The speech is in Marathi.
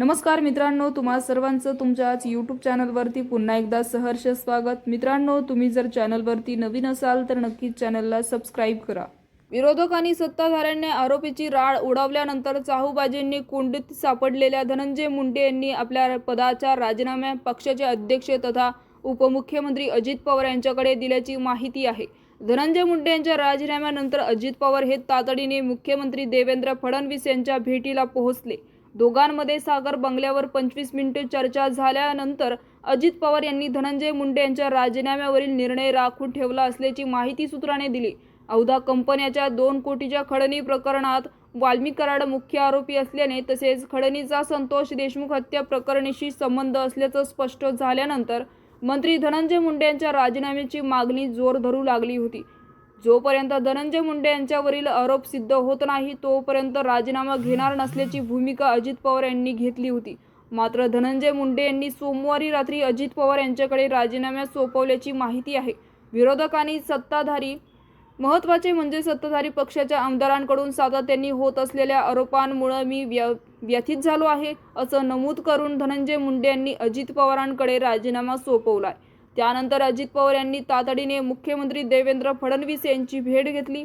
नमस्कार मित्रांनो तुम्हा सर्वांचं तुमच्याच यूट्यूब चॅनलवरती पुन्हा एकदा सहर्ष स्वागत. मित्रांनो तुम्ही जर चॅनलवरती नवीन असाल तर नक्कीच चॅनलला सबस्क्राईब करा. विरोधक आणि सत्ताधाऱ्यांनी आरोपीची राळ उडवल्यानंतर चाहूबाजींनी कुंडीत सापडलेल्या धनंजय मुंडे यांनी आपल्या पदाच्या राजीनाम्या पक्षाचे अध्यक्ष तथा उपमुख्यमंत्री अजित पवार यांच्याकडे दिल्याची माहिती आहे. धनंजय मुंडे यांच्या राजीनाम्यानंतर अजित पवार हे तातडीने मुख्यमंत्री देवेंद्र फडणवीस यांच्या भेटीला पोहोचले. दोघांमध्ये सागर बंगल्यावर पंचवीस मिनिटे चर्चा झाल्यानंतर अजित पवार यांनी धनंजय मुंडे यांच्या राजीनाम्यावरील निर्णय राखून ठेवला असल्याची माहिती सूत्राने दिली. औदा कंपन्याच्या दोन कोटीच्या खडणी प्रकरणात वाल्मी कराड मुख्य आरोपी असल्याने तसेच खडणीचा संतोष देशमुख हत्या प्रकरणीशी संबंध असल्याचं स्पष्ट झाल्यानंतर मंत्री धनंजय मुंडे यांच्या राजीनाम्याची मागणी जोर धरू लागली होती. जोपर्यंत धनंजय मुंडे यांच्यावरील आरोप सिद्ध होत नाही तोपर्यंत राजीनामा घेणार नसल्याची भूमिका अजित पवार यांनी घेतली होती. मात्र धनंजय मुंडे यांनी सोमवारी रात्री अजित पवार यांच्याकडे राजीनामा सोपवल्याची माहिती आहे. विरोधकांनी सत्ताधारी महत्त्वाचे म्हणजे सत्ताधारी पक्षाच्या आमदारांकडून सातत्याने होत असलेल्या आरोपांमुळे मी व्य व्यथित झालो आहे असं नमूद करून धनंजय मुंडे यांनी अजित पवारांकडे राजीनामा सोपवलाय. त्यानंतर अजित पवार यांनी तातडीने मुख्यमंत्री देवेंद्र फडणवीस यांची भेट घेतली.